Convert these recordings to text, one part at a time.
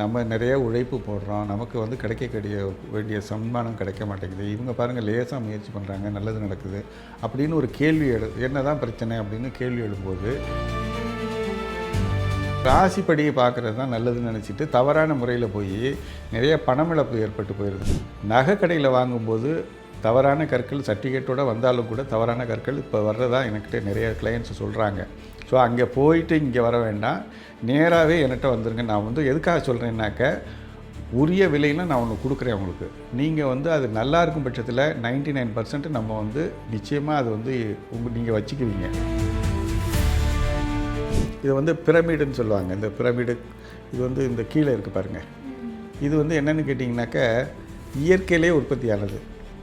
நம்ம நிறைய உழைப்பு போடுறோம். நமக்கு வந்து கிடைக்கக்கூடிய வேண்டிய சன்மானம் கிடைக்க மாட்டேங்குது. இவங்க பாருங்கள் லேசாக முயற்சி பண்ணுறாங்க நல்லது நடக்குது. அப்படின்னு ஒரு கேள்வி எழு என்ன தான் பிரச்சனை அப்படின்னு கேள்வி எழும்போது ராசிப்படியை பார்க்குறது தான் நல்லதுன்னு நினச்சிட்டு தவறான முறையில் போய் நிறைய பணமிழப்பு ஏற்பட்டு போயிடுது நகை கடையில் வாங்கும்போது தவறான கற்கள் சர்டிஃபிகேட்டோடு வந்தாலும் கூட தவறான கற்கள் இப்போ வர்றதா என்கிட்ட நிறைய கிளையண்ட்ஸ் சொல்கிறாங்க ஸோ அங்கே போயிட்டு இங்கே வர வேண்டாம். நேராகவே என்கிட்ட வந்துருங்க. நான் வந்து எதுக்காக சொல்கிறேன்னாக்க உரிய விலையில் நான் ஒன்று கொடுக்குறேன் உங்களுக்கு. நீங்கள் வந்து அது நல்லா இருக்கும் பட்சத்தில் 99% நைன் பர்சன்ட் நம்ம வந்து நிச்சயமாக அது வந்து உங்கள் நீங்கள் வச்சுக்குவீங்க. இது வந்து பிரமிடுன்னு சொல்லுவாங்க. இந்த பிரமிடு இது வந்து இந்த கீழே இருக்குது பாருங்கள் இது வந்து என்னென்னு கேட்டிங்கனாக்க இயற்கையிலே உற்பத்தியானது.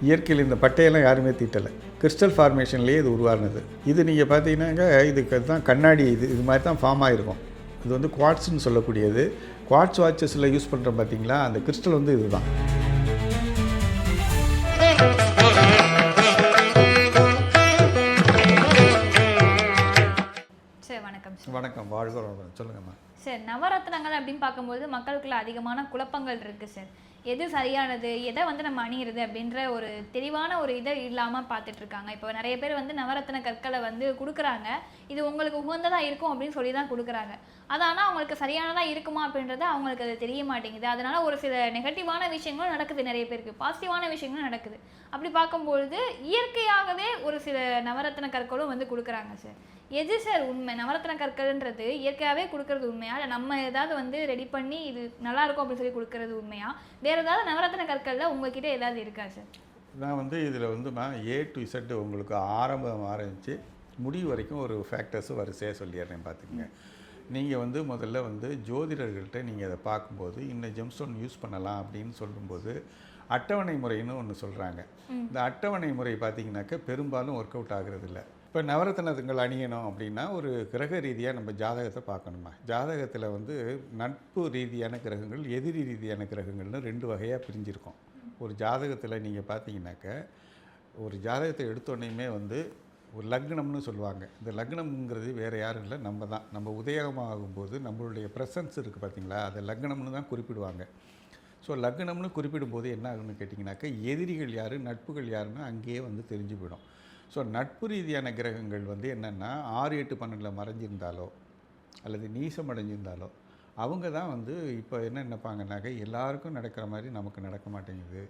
இயற்கையில் இந்த பட்டையெல்லாம் யாருமே தீட்டலை. கிறிஸ்டல் ஃபார்மேஷன்லேயே இது உருவானது. இது நீங்கள் பார்த்தீங்கன்னாக்க இதுக்கு தான் கண்ணாடி இது இது மாதிரி தான் ஃபார்ம் ஆகிருக்கும் இது வந்து குவாட்ஸ்னு சொல்லக்கூடியது. குவாட்ஸ் வாட்சஸில் யூஸ் பண்ணுறோம் பார்த்தீங்களா? அந்த கிறிஸ்டல் வந்து இதுதான். சார் வணக்கம் வணக்கம். வாழ்க. சொல்லுங்கம்மா. சார் நவரத்னங்கள் அப்படின்னு பார்க்கும்போது மக்களுக்குள்ள அதிகமான குழப்பங்கள் இருக்கு சார். எது சரியானது? எதை வந்து நம்ம அணியிறது அப்படின்ற ஒரு தெளிவான ஒரு இதை இல்லாமல் பார்த்துட்டு இருக்காங்க இப்போ நிறைய பேர் வந்து நவரத்ன கற்களை வந்து கொடுக்குறாங்க. இது உங்களுக்கு உகந்ததாக இருக்கும் அப்படின்னு சொல்லி தான் கொடுக்குறாங்க. அது ஆனால் அவங்களுக்கு சரியானதாக இருக்குமா அப்படின்றது அவங்களுக்கு அது தெரிய மாட்டேங்குது. அதனால ஒரு சில நெகட்டிவான விஷயங்களும் நடக்குது நிறைய பேருக்கு. பாசிட்டிவான விஷயங்களும் நடக்குது. அப்படி பார்க்கும்பொழுது இயற்கையாகவே ஒரு சில நவரத்ன கற்களும் வந்து கொடுக்குறாங்க சார். எது சார் உண்மை? நவரத்ன கற்கள்ன்றது இயற்கையாகவே கொடுக்கறது உண்மையா? இல்லை நம்ம ஏதாவது வந்து ரெடி பண்ணி இது நல்லா இருக்கும் அப்படின்னு சொல்லி கொடுக்கறது உண்மையா? வேற ஏதாவது நவரத்ன கற்கள்ல உங்ககிட்ட ஏதாவது இருக்கா சார்? நான் வந்து இதில் வந்துமா ஏ டு இசட் உங்களுக்கு ஆரம்பம் ஆரம்பித்து முடிவு வரைக்கும் ஒரு ஃபேக்டர்ஸும் வரிசையாக சொல்லிடுறேன் பார்த்துக்கங்க. நீங்கள் வந்து முதல்ல வந்து ஜோதிடர்கள்ட்ட நீங்கள் அதை பார்க்கும்போது இந்த ஜெம்ஸ்டோன் யூஸ் பண்ணலாம் அப்படின்னு சொல்லும்போது அட்டவணை முறைன்னு ஒன்று சொல்கிறாங்க இந்த அட்டவணை முறை பார்த்தீங்கன்னாக்க பெரும்பாலும் ஒர்க் அவுட் ஆகுறது இல்லை இப்போ நவரத்னங்கள் அணியணும் அப்படின்னா ஒரு கிரக ரீதியாக நம்ம ஜாதகத்தை பார்க்கணுமா? ஜாதகத்தில் வந்து நட்பு ரீதியான கிரகங்கள் எதிரி ரீதியான கிரகங்கள்னு ரெண்டு வகையாக பிரிஞ்சிருக்கோம். ஒரு ஜாதகத்தில் நீங்கள் பார்த்தீங்கன்னாக்க ஒரு ஜாதகத்தை எடுத்தோடனையுமே வந்து ஒரு லக்னம்னு சொல்லுவாங்க. இந்த லக்னம்ங்கிறது வேறு யாரும் இல்லை நம்ம தான். நம்ம உதயமாகும்போது நம்மளுடைய ப்ரெசன்ஸ் இருக்குது பார்த்தீங்களா? அதை லக்னம்னு தான் குறிப்பிடுவாங்க. ஸோ லக்னம்னு குறிப்பிடும்போது என்ன ஆகுன்னு கேட்டிங்கனாக்கா எதிரிகள் யார் நட்புகள் யாருன்னு அங்கேயே வந்து தெரிஞ்சு போயிடும். ஸோ நட்பு ரீதியான கிரகங்கள் வந்து என்னென்னா ஆறு எட்டு பன்னெண்டில் மறைஞ்சிருந்தாலோ அல்லது நீசம் அடைஞ்சிருந்தாலோ அவங்க தான் வந்து இப்போ என்ன நினைப்பாங்கனாக்க எல்லாருக்கும் நடக்கிற மாதிரி நமக்கு நடக்க மாட்டேங்குது.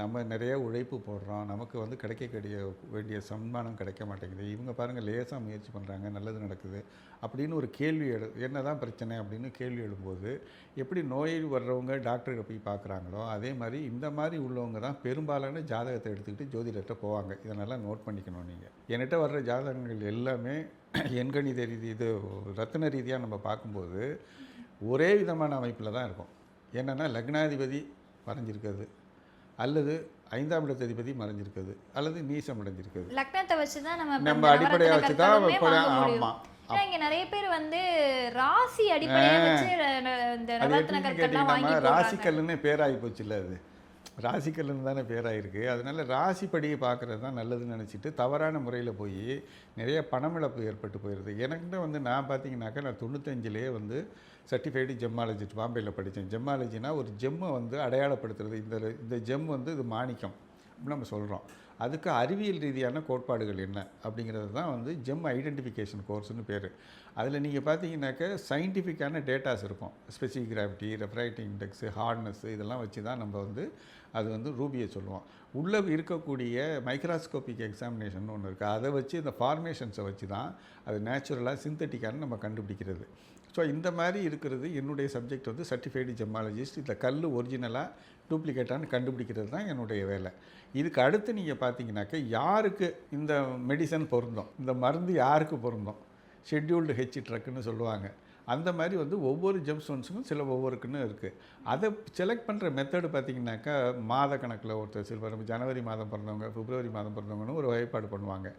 நம்ம நிறைய உழைப்பு போடுறோம். நமக்கு வந்து கிடைக்கக்கூடிய வேண்டிய சன்மானம் கிடைக்க மாட்டேங்குது. இவங்க பாருங்கள் லேசாக முயற்சி பண்ணுறாங்க நல்லது நடக்குது அப்படின்னு ஒரு கேள்வி எழு என்ன தான் பிரச்சனை அப்படின்னு கேள்வி எழும்போது எப்படி நோய் வர்றவங்க டாக்டர்கிட்ட போய் பார்க்குறாங்களோ அதே மாதிரி இந்த மாதிரி உள்ளவங்க தான் பெரும்பாலான ஜாதகத்தை எடுத்துக்கிட்டு ஜோதிடர்கிட்ட போவாங்க. இதை நல்லா நோட் பண்ணிக்கணும் நீங்கள் என்கிட்ட வர்ற ஜாதகங்கள் எல்லாமே எண்கணித ரீதி இது ரத்தின ரீதியாக நம்ம பார்க்கும்போது ஒரே விதமான அமைப்பில் தான் இருக்கும். என்னென்னா லக்னாதிபதி மறைஞ்சிருக்கிறது. அல்லது ஐந்தாம் இடத்ததிபதி மறைஞ்சிருக்கிறது. அல்லது நீசம் அடைஞ்சிருக்கிறது. லக்னத்தை வச்சு தான் நம்ம நம்ம அடிப்படையாக வச்சு தான். ஆமாம் இங்க நிறைய பேர் வந்து ராசி அடிப்படையா வச்சு அஹ், இந்த அது நவரத்ன எப்படின்னு கற்கள்லாம் வாங்கி கேட்டிங்கன்னா போடுறாங்க. ராசிக்கல்லுன்னு பேராகி போச்சுல்ல அது. ராசிக்கல்லுன்னு தானே பேராயிருக்கு. அதனால ராசிப்படியை பார்க்குறது தான் நல்லதுன்னு நினச்சிட்டு தவறான முறையில் போய் நிறைய பணமிழப்பு ஏற்பட்டு போயிடுது எனக்கிட்ட வந்து நான் பார்த்தீங்கன்னாக்கா நான் தொண்ணூத்தஞ்சிலேயே வந்து சர்டிஃபைடு ஜெம்மாலஜிஸ்ட் பாம்பேயில் படித்தேன். ஜெம்மாலஜினா ஒரு ஜெம்மை வந்து அடையாளப்படுத்துறது. இந்த இந்த ஜெம் வந்து இது மாணிக்கம் அப்படின்னு நம்ம சொல்கிறோம் அதுக்கு அறிவியல் ரீதியான கோட்பாடுகள் என்ன? அப்படிங்கிறது தான் வந்து ஜெம் ஐடென்டிஃபிகேஷன் கோர்ஸ்னு பேர். அதில் நீங்கள் பார்த்தீங்கன்னாக்க சயின்டிஃபிக்கான டேட்டாஸ் இருக்கும். Specific gravity refractive index hardness இதெல்லாம் வச்சு தான் நம்ம வந்து அது வந்து ரூபியை சொல்லுவோம். உள்ளே இருக்கக்கூடிய மைக்ராஸ்கோபிக் எக்ஸாமினேஷன் ஒன்று இருக்குது அதை வச்சு இந்த ஃபார்மேஷன்ஸை வச்சு தான் அது நேச்சுரலாக சிந்தட்டிக்கான நம்ம கண்டுபிடிக்கிறது. ஸோ இந்த மாதிரி இருக்கிறது என்னுடைய சப்ஜெக்ட் வந்து சர்டிஃபைடு ஜெமாலஜிஸ்ட் இந்த கல் ஒரிஜினலாக டூப்ளிகேட்டான்னு கண்டுபிடிக்கிறது தான் என்னுடைய வேலை. இதுக்கு அடுத்து நீங்கள் பார்த்தீங்கன்னாக்க யாருக்கு இந்த மெடிசன் பொருந்தும்? இந்த மருந்து யாருக்கு பொருந்தும்? ஷெட்யூல்டு ஹெச் ட்ரக்குன்னு சொல்லுவாங்க. அந்த மாதிரி வந்து ஒவ்வொரு ஜெம்ஸ்டோன்ஸுக்கும் சில ஒவ்வொருக்குன்னு இருக்குது அதை செலக்ட் பண்ணுற மெத்தடு பார்த்திங்கனாக்கா மாத கணக்கில் ஒருத்தர் சில ஜனவரி மாதம் பிறந்தவங்க பிப்ரவரி மாதம் பிறந்தவங்கன்னு ஒரு வகைப்பாடு பண்ணுவாங்க.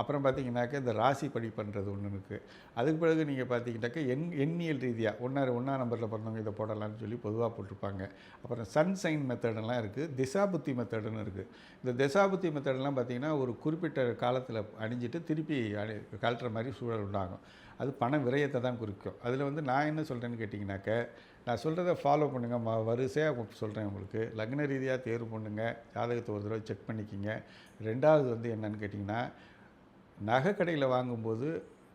அப்புறம் பார்த்தீங்கன்னாக்கா இந்த ராசி படி பண்ணுறது ஒன்று இருக்குது அதுக்கு பிறகு நீங்கள் பார்த்தீங்கன்னாக்கா எண் எண்ணியல் ரீதியாக ஒன்றா ஒன்றா நம்பரில் பிறந்தவங்க இதை போடலாம்னு சொல்லி பொதுவாக போட்டிருப்பாங்க. அப்புறம் சன் சைன் மெத்தடெல்லாம் இருக்குது திசாபுத்தி மெத்தடுன்னு இருக்குது இந்த திசாபுத்தி மெத்தடெல்லாம் பார்த்தீங்கன்னா ஒரு குறிப்பிட்ட காலத்தில் அணிஞ்சிட்டு திருப்பி அணி கழட்டுற மாதிரி சூழல் உண்டாகும். அது பண விரயத்தை தான் குறிக்கும். அதில் வந்து நான் என்ன சொல்கிறேன்னு கேட்டிங்கனாக்க நான் சொல்கிறத ஃபாலோ பண்ணுங்கள் ம வரிசையாக சொல்கிறேன் உங்களுக்கு. லக்ன ரீதியாக தேர்வு பண்ணுங்கள் ஜாதகத்தை ஒரு தடவை செக் பண்ணிக்கிங்க. ரெண்டாவது வந்து என்னென்னு கேட்டிங்கன்னா நகை கடையில் வாங்கும்போது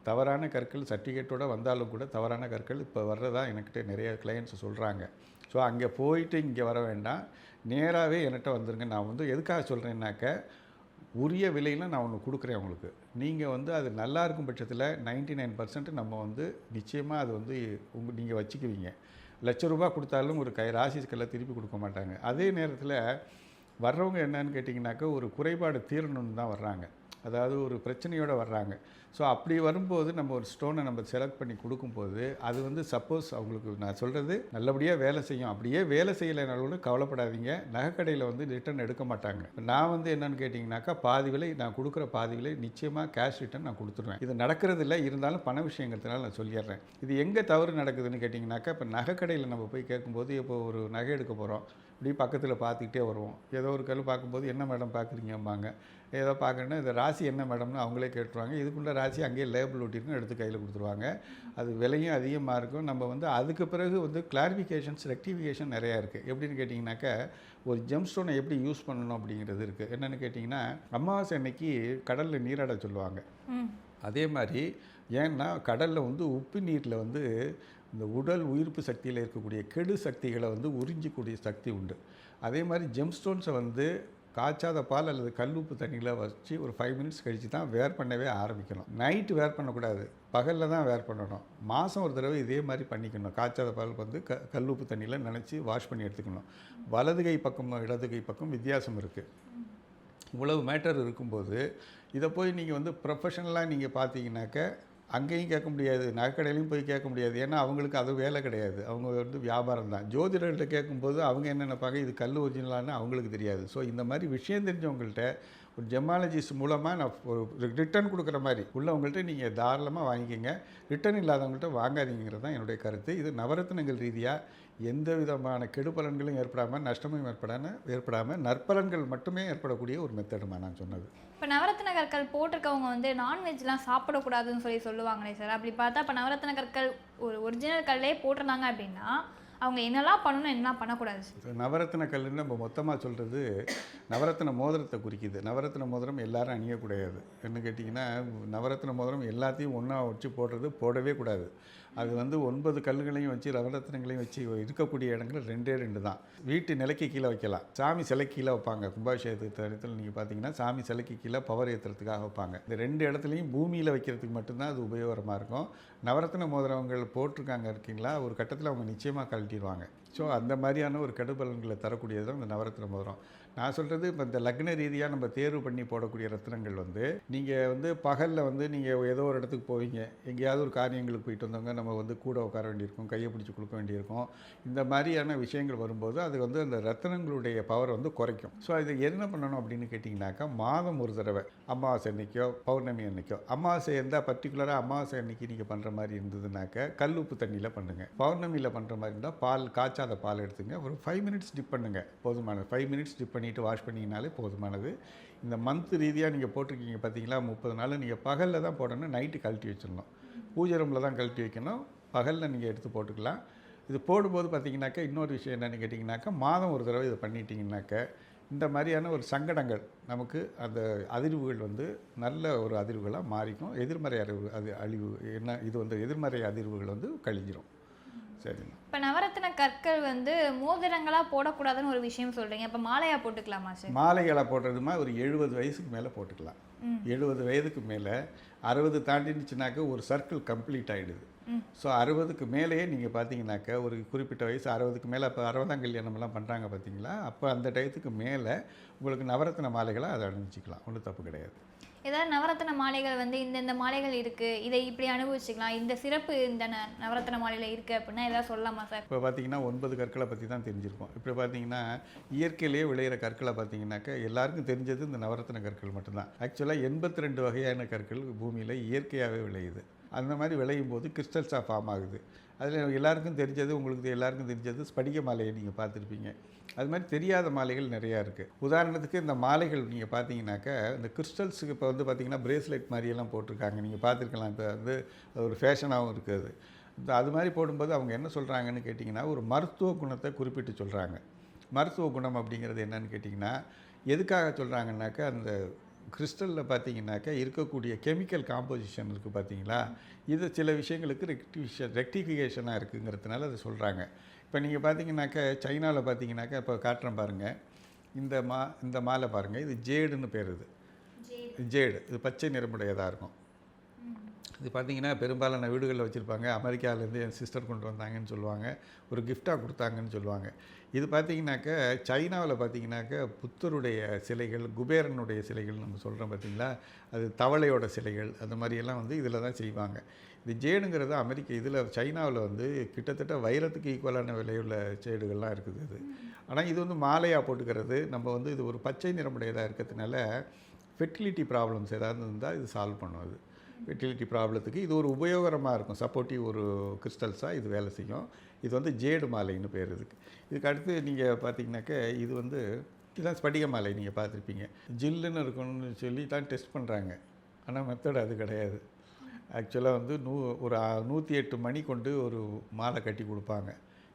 தவறான கற்கள் சர்டிஃபிகேட்டோடு வந்தாலும் கூட தவறான கற்கள் இப்போ வர்றதா என்கிட்ட நிறைய கிளைண்ட்ஸ் சொல்கிறாங்க ஸோ அங்கே போயிட்டு இங்கே வர வேண்டாம். நேராகவே என்கிட்ட வந்துருங்க. நான் வந்து எதுக்காக சொல்கிறேன்னாக்க உரிய விலையில் நான் ஒன்று கொடுக்குறேன் உங்களுக்கு. நீங்கள் வந்து அது நல்லா இருக்கும் பட்சத்தில் நைன்டி நைன் பர்சன்ட் நம்ம வந்து நிச்சயமாக அது வந்து உங்கள் நீங்கள் வச்சுக்குவீங்க. லட்ச ரூபா கொடுத்தாலும் ஒரு கை ராசிஸ்கெல்லாம் திருப்பி கொடுக்க மாட்டாங்க. அதே நேரத்தில் வர்றவங்க என்னன்னு கேட்டிங்கனாக்கா ஒரு குறைபாடு தீரணும்னு தான் வர்றாங்க. அதாவது ஒரு பிரச்சனையோடு வர்றாங்க. ஸோ அப்படி வரும்போது நம்ம ஒரு ஸ்டோனை நம்ம செலக்ட் பண்ணி கொடுக்கும்போது அது வந்து சப்போஸ் அவங்களுக்கு நான் சொல்கிறது நல்லபடியாக வேலை செய்யும். அப்படியே வேலை செய்யலைனாலும் கவலைப்படாதீங்க. நகைக்கடையில் வந்து ரிட்டர்ன் எடுக்க மாட்டாங்க. நான் வந்து என்னன்னு கேட்டிங்கனாக்கா பாதி விலை நான் கொடுக்குற பாதி விலை நிச்சயமாக கேஷ் ரிட்டர்ன் நான் கொடுத்துருவேன். இது நடக்கிறது இல்லை இருந்தாலும் பண விஷயங்கிறதுனால நான் சொல்லிடுறேன். இது எங்கே தவறு நடக்குதுன்னு கேட்டிங்கனாக்கா இப்போ நகைக்கடையில் நம்ம போய் கேட்கும்போது இப்போ ஒரு நகை எடுக்க போகிறோம் இப்படி பக்கத்தில் பார்த்துக்கிட்டே வருவோம். ஏதோ ஒரு கல் பார்க்கும்போது என்ன மேடம் பார்க்குறீங்கம்பாங்க. ஏதோ பார்க்கணுன்னா இந்த ராசி என்ன மேடம்னு அவங்களே கேட்டுருவாங்க. இதுக்குள்ள ராசி அங்கேயே லேபிள் ஒட்டியிருக்கும் எடுத்து கையில் கொடுத்துருவாங்க. அது விலையும் அதிகமாக இருக்கும். நம்ம வந்து அதுக்கு பிறகு வந்து கிளாரிஃபிகேஷன்ஸ் ரெக்டிஃபிகேஷன் நிறையா இருக்குது எப்படின்னு கேட்டிங்கனாக்கா ஒரு ஜெம் ஸ்டோனை எப்படி யூஸ் பண்ணணும் அப்படிங்கிறது இருக்குது என்னென்னு கேட்டிங்கன்னா அமாவாசை அன்னைக்கு கடலில் நீராட சொல்லுவாங்க. அதே மாதிரி ஏன்னா கடலில் வந்து உப்பு நீரில் வந்து இந்த உடல் உயிர்ப்பு சக்தியில் இருக்கக்கூடிய கெடு சக்திகளை வந்து உறிஞ்சக்கூடிய சக்தி உண்டு. அதே மாதிரி ஜெம்ஸ்டோன்ஸை வந்து காய்ச்சாத பால் அல்லது கல்லுப்பு தண்ணியில் வச்சு ஒரு ஃபைவ் மினிட்ஸ் கழித்து தான் வேர் பண்ணவே ஆரம்பிக்கணும். நைட்டு வேர் பண்ணக்கூடாது. பகலில் தான் வேர் பண்ணணும். மாதம் ஒரு தடவை இதே மாதிரி பண்ணிக்கணும். காய்ச்சாத பால் வந்து க கல்லுப்பு தண்ணியில் நினச்சி வாஷ் பண்ணி எடுத்துக்கணும். வலது கை பக்கம் இடது கை பக்கம் வித்தியாசம் இருக்குது இவ்வளவு மேட்டர் இருக்கும்போது இதை போய் நீங்கள் வந்து ப்ரொஃபஷனலாக நீங்கள் பார்த்தீங்கன்னாக்க அங்கேயும் கேட்க முடியாது நகைக்கடையிலையும் போய் கேட்க முடியாது. ஏன்னா அவங்களுக்கு அது வேலை கிடையாது. அவங்க வந்து வியாபாரம் தான். ஜோதிடர்கிட்ட கேட்கும்போது அவங்க என்ன நினைப்பாங்க? இது கல் ஒரிஜினலான்னு அவங்களுக்கு தெரியாது. ஸோ இந்த மாதிரி விஷயம் தெரிஞ்சவங்கள்ட்ட ஒரு ஜெமாலஜிஸ்ட் மூலமாக நான் ஒரு ரிட்டர்ன் கொடுக்குற மாதிரி உள்ளவங்கள்ட்ட நீங்கள் தாராளமாக வாங்கிக்கோங்க. ரிட்டர்ன் இல்லாதவங்கள்ட்ட வாங்காதீங்கிறது தான் என்னுடைய கருத்து. இது நவரத்னங்கள் ரீதியாக எந்த விதமான கெடுபலன்களும் ஏற்படாமல் நஷ்டமும் ஏற்படாமல் ஏற்படாமல் நற்பலன்கள் மட்டுமே ஏற்படக்கூடிய ஒரு மெத்தடுமா நான் சொன்னது. இப்போ நவரத்ன கற்கள் போட்டிருக்கவங்க வந்து நான்வெஜ்லாம் சாப்பிடக்கூடாதுன்னு சொல்லி சொல்லுவாங்களே சார். அப்படி பார்த்தா இப்போ நவரத்ன கற்கள் ஒரு ஒரிஜினல் கல்லே போட்டிருந்தாங்க அப்படின்னா அவங்க என்னெல்லாம் பண்ணணும் என்னெல்லாம் பண்ணக்கூடாது நவரத்தின நவரத்ன கல்லுன்னு நம்ம மொத்தமாக சொல்கிறது நவரத்ன மோதிரத்தை குறிக்குது. நவரத்ன மோதிரம் எல்லாரும் அணியக்கூடாது. என்ன கேட்டிங்கன்னா நவரத்ன மோதிரம் எல்லாத்தையும் ஒன்றா வச்சு போடுறது போடவே கூடாது. அது வந்து ஒன்பது கல்லுகளையும் வச்சு ரவரத்னங்களையும் வச்சு இருக்கக்கூடிய இடங்கள் ரெண்டே ரெண்டு தான். வீட்டு நிலைக்கு கீழே வைக்கலாம். சாமி சிலைக்கு கீழே வைப்பாங்க. கும்பாபிஷேகத்து இடத்துல நீங்கள் பார்த்தீங்கன்னா சாமி சிலைக்கு கீழே பவர் ஏற்றுறதுக்காக வைப்பாங்க. இந்த ரெண்டு இடத்துலையும் பூமியில் வைக்கிறதுக்கு மட்டும்தான் அது உபயோகமாக இருக்கும். நவரத்ன மோதிரவங்கள் போட்டிருக்காங்க இருக்கீங்களா? ஒரு கட்டத்தில் அவங்க நிச்சயமாக கழட்டிடுவாங்க. ஸோ அந்த மாதிரியான ஒரு கெடுபலன்களை தரக்கூடியது தான் இந்த நவரத்ன மோதிரம். நான் சொல்கிறது இப்போ இந்த லக்ன ரீதியாக நம்ம தேர்வு பண்ணி போடக்கூடிய ரத்னங்கள் வந்து நீங்கள் வந்து பகலில் வந்து நீங்கள் ஏதோ ஒரு இடத்துக்கு போவீங்க. எங்கேயாவது ஒரு காரியங்களுக்கு போயிட்டு வந்தவங்க நம்ம வந்து கூட உட்கார வேண்டியிருக்கும் கையை பிடிச்சி கொடுக்க வேண்டியிருக்கும். இந்த மாதிரியான விஷயங்கள் வரும்போது அது வந்து அந்த ரத்னங்களுடைய பவர் வந்து குறைக்கும். ஸோ இது என்ன பண்ணணும் அப்படின்னு கேட்டிங்கனாக்கா மாதம் ஒரு தடவை. அமாவாசை அன்னைக்கோ பௌர்ணமி அன்னைக்கோ. அமாவாசை இருந்தால் பர்டிகுலராக அமாவாசை அன்னைக்கு நீங்கள் பண்ணுற மாதிரி இருந்ததுனாக்க கல் உப்பு தண்ணியில் பண்ணுங்கள் பௌர்ணமியில் பண்ணுற மாதிரி இருந்தால் பால் காய்ச்சாத பால் எடுத்துங்க. ஒரு ஃபைவ் மினிட்ஸ் டிப் பண்ணுங்கள் போதுமான ஃபைவ் மினிட்ஸ் டிப் பண்ணிவிட்டு வாஷ் பண்ணிங்கனாலே போதுமானது. இந்த மந்த் ரீதியாக நீங்கள் போட்டிருக்கீங்க பார்த்தீங்களா முப்பது நாள் நீங்கள் பகலில் தான் போடணும் நைட்டு கழட்டி வச்சிடணும். பூஜை ரூமில் தான் கழட்டி வைக்கணும் பகலில் நீங்கள் எடுத்து போட்டுக்கலாம். இது போடும்போது பார்த்தீங்கன்னாக்கா இன்னொரு விஷயம் என்னென்னு கேட்டிங்கனாக்கா மாதம் ஒரு தடவை இதை பண்ணிட்டீங்கன்னாக்க இந்த மாதிரியான ஒரு சங்கடங்கள் நமக்கு அந்த அதிர்வுகள் வந்து நல்ல ஒரு அதிர்வுகளாக மாறிக்கும். எதிர்மறை அறிவு அது அழிவு என்ன இது வந்து எதிர்மறை அதிர்வுகள் வந்து கழிஞ்சிரும். சரிங்க. இப்போ நவரத்ன கற்கள் வந்து மோதிரங்களா போடக்கூடாதுன்னு ஒரு விஷயம் சொல்றீங்க. இப்போ மாலையா போட்டுக்கலாமா சார்? மாலைகளை போடுறதுமா ஒரு எழுபது வயசுக்கு மேலே போட்டுக்கலாம். எழுபது வயதுக்கு மேலே அறுபது தாண்டினுச்சுனாக்க ஒரு சர்க்கிள் கம்ப்ளீட் ஆகிடுது. ஸோ அறுபதுக்கு மேலேயே நீங்கள் பார்த்தீங்கன்னாக்க ஒரு குறிப்பிட்ட வயசு அறுபதுக்கு மேலே அப்போ அறுபதாம் கல்யாணம்லாம் பண்ணுறாங்க பார்த்தீங்களா அப்போ அந்த டயத்துக்கு மேலே உங்களுக்கு நவரத்ன மாலைகளை அதை அணிஞ்சிக்கலாம். ஒன்றும் தப்பு கிடையாது. ஏதாவது நவரத்ன மாலைகள் வந்து இந்தந்த மாலைகள் இருக்கு இதை இப்படி அனுபவிச்சுக்கலாம் இந்த சிறப்பு இந்த ந- நவரத்ன மாலையில இருக்கு அப்படின்னா ஏதாவது சொல்லலாமா சார்? இப்போ பார்த்தீங்கன்னா ஒன்பது கற்களை பற்றி தான் தெரிஞ்சிருக்கோம். இப்போ பார்த்தீங்கன்னா இயற்கையிலேயே விளையிற கற்களை பார்த்தீங்கன்னாக்கா எல்லாருக்கும் தெரிஞ்சது இந்த நவரத்ன கற்கள் மட்டும்தான். ஆக்சுவலாக எண்பத்தி ரெண்டு வகையான கற்கள் பூமியில் இயற்கையாகவே விளையுது. அந்த மாதிரி விளையும் போது கிறிஸ்டல்ஸாக ஃபார்ம் ஆகுது. அதில் எல்லாருக்கும் தெரிஞ்சது உங்களுக்கு எல்லாருக்கும் தெரிஞ்சது ஸ்படிக மாலையை நீங்கள் பார்த்துருப்பீங்க. அது மாதிரி தெரியாத மாலைகள் நிறையா இருக்குது உதாரணத்துக்கு இந்த மாலைகள் நீங்கள் பார்த்தீங்கன்னாக்கா இந்த கிறிஸ்டல்ஸுக்கு இப்போ வந்து பார்த்தீங்கன்னா பிரேஸ்லெட் மாதிரியெல்லாம் போட்டிருக்காங்க. நீங்கள் பார்த்துருக்கலாம் இப்போ வந்து அது ஒரு ஃபேஷனாகவும் இருக்குது இந்த அது மாதிரி போடும்போது அவங்க என்ன சொல்கிறாங்கன்னு கேட்டிங்கன்னா ஒரு மருத்துவ குணத்தை குறிப்பிட்டு சொல்கிறாங்க மருத்துவ குணம் அப்படிங்கிறது என்னன்னு கேட்டிங்கன்னா எதுக்காக சொல்கிறாங்கன்னாக்கா அந்த கிறிஸ்டலில் பார்த்தீங்கன்னாக்கா இருக்கக்கூடிய கெமிக்கல் காம்போசிஷன் இருக்குது பார்த்தீங்களா? இது சில விஷயங்களுக்கு ரெக்டிஃபிஷன் ரெக்டிஃபிகேஷனாக இருக்குங்கிறதுனால அதை சொல்கிறாங்க இப்போ நீங்கள் பார்த்தீங்கன்னாக்கா சைனாவில் பார்த்தீங்கன்னாக்கா இப்போ காட்டுறேன் பாருங்கள் இந்த மா இந்த மாலை பாருங்கள் இது ஜேடுன்னு பேர் இது. ஜேடு இது பச்சை நிறமுடையதாக இருக்கும். இது பார்த்தீங்கன்னா பெரும்பாலான வீடுகளில் வச்சுருப்பாங்க. அமெரிக்காவிலேருந்து என் சிஸ்டர் கொண்டு வந்தாங்கன்னு சொல்லுவாங்க. ஒரு கிஃப்டாக கொடுத்தாங்கன்னு சொல்லுவாங்க. இது பார்த்தீங்கன்னாக்க சைனாவில் பார்த்தீங்கன்னாக்க புத்தருடைய சிலைகள் குபேரனுடைய சிலைகள் நம்ம சொல்கிறோம் பார்த்திங்களா? அது தவளையோட சிலைகள் அந்த மாதிரியெல்லாம் வந்து இதில் தான் செய்வாங்க. இது ஜேடுங்கிறது அமெரிக்க இதில் சைனாவில் வந்து கிட்டத்தட்ட வைரத்துக்கு ஈக்குவலான விலையுள்ள ஜேடுகள்லாம் இருக்குது இது. ஆனால் இது வந்து மாலையாக போட்டுக்கிறது. நம்ம வந்து இது ஒரு பச்சை நிறமுடையதாக இருக்கிறதுனால ஃபெர்டிலிட்டி ப்ராப்ளம்ஸ் ஏதாவது இருந்தால் இது சால்வ் பண்ணும் அது. ஃபெர்டிலிட்டி ப்ராப்ளத்துக்கு இது ஒரு உபயோகரமாக இருக்கும். சப்போர்ட்டிவ் ஒரு கிறிஸ்டல்ஸாக இது வேலை செய்யும். இது வந்து ஜேடு மாலைன்னு பேர் இதுக்கு. இதுக்கு அடுத்து நீங்கள் பார்த்தீங்கன்னாக்க இது வந்து இதுதான் ஸ்படிக மாலை நீங்கள் பார்த்துருப்பீங்க ஜில்லுன்னு இருக்கணும்னு சொல்லி தான் டெஸ்ட் பண்ணுறாங்க ஆனால் மெத்தட் அது கிடையாது. ஆக்சுவலாக வந்து நூ ஒரு நூற்றி எட்டு மணி கொண்டு ஒரு மாலை கட்டி கொடுப்பாங்க.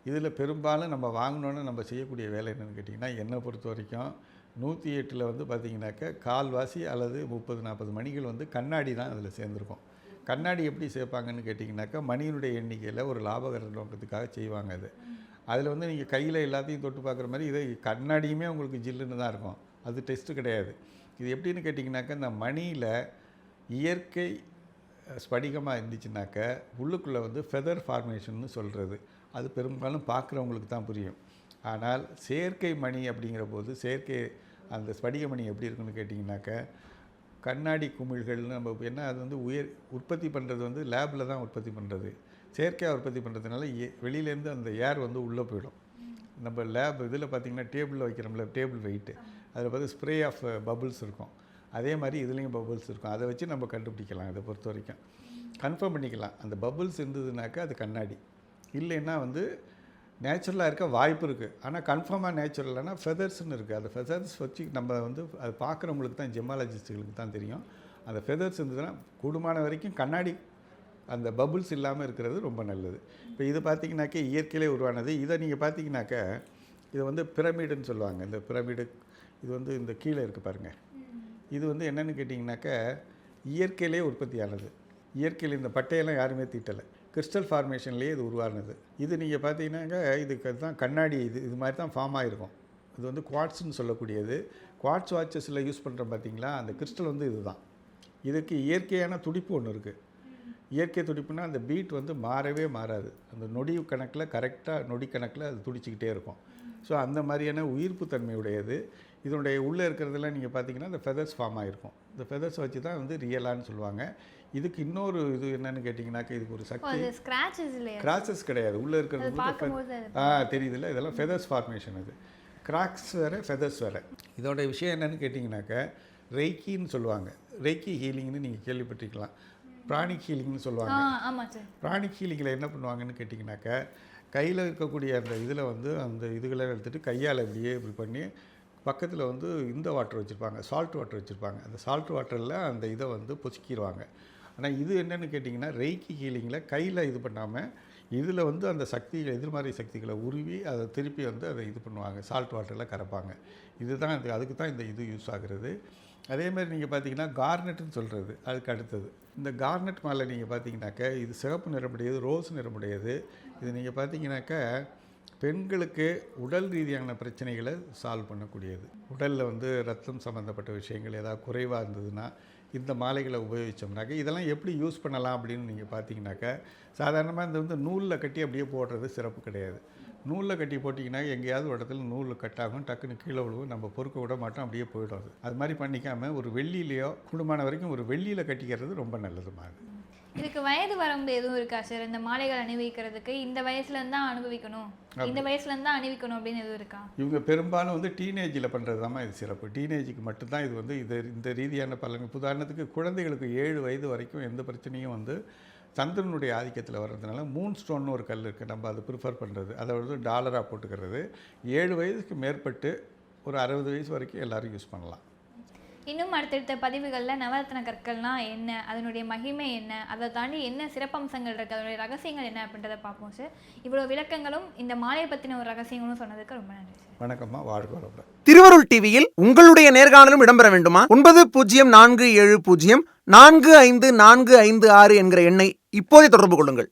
இதில் பெரும்பாலும் நம்ம வாங்கினோன்னு நம்ம செய்யக்கூடிய வேலை என்னென்னு கேட்டிங்கன்னா என்னை பொறுத்த வரைக்கும் நூற்றி எட்டில் வந்து பார்த்திங்கனாக்கா கால்வாசி அல்லது முப்பது நாற்பது மணிகள் வந்து கண்ணாடி தான் அதில் சேர்ந்துருக்கும். கண்ணாடி எப்படி சேர்ப்பாங்கன்னு கேட்டிங்கனாக்கா மணியினுடைய எண்ணிக்கையில் ஒரு லாபகர நோக்கத்துக்காக செய்வாங்க அது. அதில் வந்து நீங்கள் கையில் எல்லாத்தையும் தொட்டு பார்க்குற மாதிரி இது கண்ணாடியுமே உங்களுக்கு ஜில்லுன்னு தான் இருக்கும். அது டெஸ்ட்டு கிடையாது. இது எப்படின்னு கேட்டிங்கனாக்கா இந்த மணியில் இயற்கை ஸ்படிகமாக இருந்துச்சுனாக்க உள்ளுக்குள்ளே வந்து ஃபெதர் ஃபார்மேஷன்னு சொல்கிறது அது பெரும்பாலும் பார்க்குறவங்களுக்கு தான் புரியும். ஆனால் செயற்கை மணி அப்படிங்கிற போது செயற்கை அந்த ஸ்படிக மணி எப்படி இருக்குன்னு கேட்டிங்கனாக்க கண்ணாடி குமிழ்கள்னு நம்ம என்ன அது வந்து உயர் உற்பத்தி பண்ணுறது வந்து லேபில் தான் உற்பத்தி பண்ணுறது செயற்கையாக உற்பத்தி பண்ணுறதுனால ஏ- வெளியிலேருந்து அந்த ஏர் வந்து உள்ளே போயிடும். நம்ம லேப் இதில் பார்த்தீங்கன்னா டேபிளில் வைக்கிறோம்ல டேபிள் வெயிட்டு அதில் பார்த்து ஸ்ப்ரே ஆஃப் பபுள்ஸ் இருக்கும். அதே மாதிரி இதுலேயும் பபுள்ஸ் இருக்கும். அதை வச்சு நம்ம கண்டுபிடிக்கலாம் இதை பொறுத்த வரைக்கும். கன்ஃபார்ம் பண்ணிக்கலாம். அந்த பபுள்ஸ் இருந்ததுனாக்கா அது கண்ணாடி. இல்லைன்னா வந்து நேச்சுரலாக இருக்க வாய்ப்பு இருக்குது ஆனால் கன்ஃபார்மாக நேச்சுரல்னா ஃபெதர்ஸ்னு இருக்குது அந்த ஃபெதர்ஸ் வச்சு நம்ம வந்து அது பார்க்குறவங்களுக்கு தான் ஜெமாலஜிஸ்ட்டுகளுக்கு தான் தெரியும். அந்த ஃபெதர்ஸ் இருந்ததுன்னா கூடுமான வரைக்கும் கண்ணாடி அந்த பபுள்ஸ் இல்லாமல் இருக்கிறது ரொம்ப நல்லது. இப்போ இது பார்த்தீங்கன்னாக்க இயற்கையிலே உருவானது. இதை நீங்கள் பார்த்தீங்கன்னாக்க இது வந்து பிரமிடுன்னு சொல்லுவாங்க. இந்த பிரமிடு இது வந்து இந்த கீழே இருக்குது பாருங்கள் இது வந்து என்னென்னு கேட்டிங்கனாக்க இயற்கையிலே உற்பத்தியானது. இயற்கையில் இந்த பட்டையெல்லாம் யாருமே தீட்டலை. கிறிஸ்டல் ஃபார்மேஷன்லேயே இது உருவானது. இது நீங்கள் பார்த்தீங்கன்னாங்க இதுக்கு தான் கண்ணாடி இது இது மாதிரி தான் ஃபார்ம் ஆகிருக்கும் இது வந்து குவாட்ஸ்னு சொல்லக்கூடியது. குவாட்ஸ் வாட்சஸில் யூஸ் பண்ணுறோம் பார்த்தீங்களா அந்த கிறிஸ்டல் வந்து இதுதான். இதுக்கு இயற்கையான துடிப்பு ஒன்று இருக்குது இயற்கை துடிப்புனா அந்த பீட் வந்து மாறவே மாறாது. அந்த நொடி கணக்கில் கரெக்டாக நொடி கணக்கில் அது துடிச்சிக்கிட்டே இருக்கும். ஸோ அந்த மாதிரியான உயிர்ப்பு தன்மையுடையது இதனுடைய உள்ளே இருக்கிறதெல்லாம் நீங்கள் பார்த்தீங்கன்னா அந்த ஃபெதர்ஸ் ஃபார்ம் ஆகிருக்கும் இந்த ஃபெதர்ஸ் வச்சு தான் வந்து ரியலான்னு சொல்லுவாங்க. இதுக்கு இன்னொரு இது என்னன்னு கேட்டிங்கனாக்கா இதுக்கு ஒரு சக்தி. அது ஸ்க்ராச்சஸ் கிடையாது. உள்ளே இருக்கிறது அது அது ஆ தெரியுதுல்ல? இதெல்லாம் ஃபெதர்ஸ் ஃபார்மேஷன் இது கிராக்ஸ் வேறு ஃபெதர்ஸ் வேறு. இதோட விஷயம் என்னன்னு கேட்டிங்கனாக்க ரெய்க்கின்னு சொல்லுவாங்க. ரெய்க்கி ஹீலிங்னு நீங்கள் கேள்விப்பட்டிருக்கலாம். ப்ராணிக் ஹீலிங்னு சொல்லுவாங்க. ப்ராணிக் ஹீலிங்கில் என்ன பண்ணுவாங்கன்னு கேட்டிங்கனாக்க கையில் இருக்கக்கூடிய அந்த இதில் வந்து அந்த இதுகளை எடுத்துகிட்டு கையால் இப்படியே இப்படி பண்ணி பக்கத்தில் வந்து இந்த வாட்டர் வச்சுருப்பாங்க சால்ட் வாட்டர் வச்சுருப்பாங்க. அந்த சால்ட் வாட்டரில் அந்த இதை வந்து பொசுக்கிடுவாங்க ஆனால் இது என்னென்னு கேட்டிங்கன்னா ரெய்க்கி ஹீலிங்கில் கையில் இது பண்ணாமல் இதில் வந்து அந்த சக்திகள் எதிர்மறை சக்திகளை உருவி அதை திருப்பி வந்து அதை இது பண்ணுவாங்க. சால்ட் வாட்டரில் கரைப்பாங்க. இதுதான் இது அதுக்கு தான் இந்த இது யூஸ் ஆகுறது. அதே மாதிரி நீங்கள் பார்த்தீங்கன்னா கார்னெட்டுன்னு சொல்கிறது அதுக்கு அடுத்தது. இந்த கார்னெட் மாலை நீங்கள் பார்த்தீங்கன்னாக்க இது சிவப்பு நிறமுடையது ரோஸ் நிறமுடையது. இது நீங்கள் பார்த்தீங்கன்னாக்க பெண்களுக்கு உடல் ரீதியான பிரச்சனைகளை சால்வ் பண்ணக்கூடியது. உடலில் வந்து ரத்தம் சம்மந்தப்பட்ட விஷயங்கள் ஏதாவது குறைவாக இருந்ததுன்னா இந்த மாலைகளை உபயோகித்தோம்னாக்க இதெல்லாம் எப்படி யூஸ் பண்ணலாம் அப்படின்னு நீங்கள் பார்த்தீங்கன்னாக்கா சாதாரணமாக இந்த வந்து நூலில் கட்டி அப்படியே போடுறது சிறப்பு கிடையாது. நூலில் கட்டி போட்டிங்கன்னா எங்கேயாவது ஒரு இடத்துல நூல் கட்டாகும் டக்குன்னு கீழே விழுவும் நம்ம பொறுக்க விட மாட்டோம் அப்படியே போயிடும் அது. அது மாதிரி பண்ணிக்காமல் ஒரு வெள்ளியிலையோ குடும்பமான வரைக்கும் ஒரு வெள்ளியில் கட்டிக்கிறது ரொம்ப நல்லதுமா அது இதுக்கு வயது வரம்பு எதுவும் இருக்கா சார் இந்த மாலைகள் அணிவிக்கிறதுக்கு இந்த வயசுல இருந்து தான் அனுபவிக்கணும் இந்த வயசுல இருந்து தான் அணிவிக்கணும் அப்படின்னு எதுவும் இருக்கா? இவங்க பெரும்பாலும் வந்து டீனேஜில் பண்ணுறது தான் இது சிறப்பு. டீனேஜுக்கு மட்டும்தான் இது வந்து இது இந்த ரீதியான பலன். உதாரணத்துக்கு குழந்தைகளுக்கு ஏழு வயது வரைக்கும் எந்த பிரச்சனையும் வந்து சந்திரனுடைய ஆதிக்கத்தில் வர்றதுனால மூன் ஸ்டோன்னு ஒரு கல் இருக்குது நம்ம அதை ப்ரிஃபர் பண்ணுறது அதை வந்து டாலராக போட்டுக்கிறது. ஏழு வயதுக்கு மேற்பட்டு ஒரு அறுபது வயசு வரைக்கும் எல்லாரும் யூஸ் பண்ணலாம். இன்னும் அடுத்தடுத்த பதிவுகளில் நவரத்ன கற்கள்னா என்ன அதனுடைய மகிமை என்ன அதை தாண்டி என்ன சிறப்பம்சங்கள் இருக்குது அதனுடைய ரகசியங்கள் என்ன அப்படின்றத பார்ப்போம் சார். இவ்வளோ விளக்கங்களும் இந்த மாலையை பற்றின ஒரு ரகசியங்களும் சொன்னதுக்கு ரொம்ப நன்றி சார். வணக்கம்மா வாழ்க வளமுடன். திருவருள் டிவியில் உங்களுடைய நேர்காணலும் இடம்பெற வேண்டுமா? ஒன்பது பூஜ்ஜியம் நான்கு ஏழு பூஜ்ஜியம் நான்கு ஐந்து நான்கு ஐந்து ஆறு என்கிற எண்ணை இப்போதே தொடர்பு கொள்ளுங்கள்.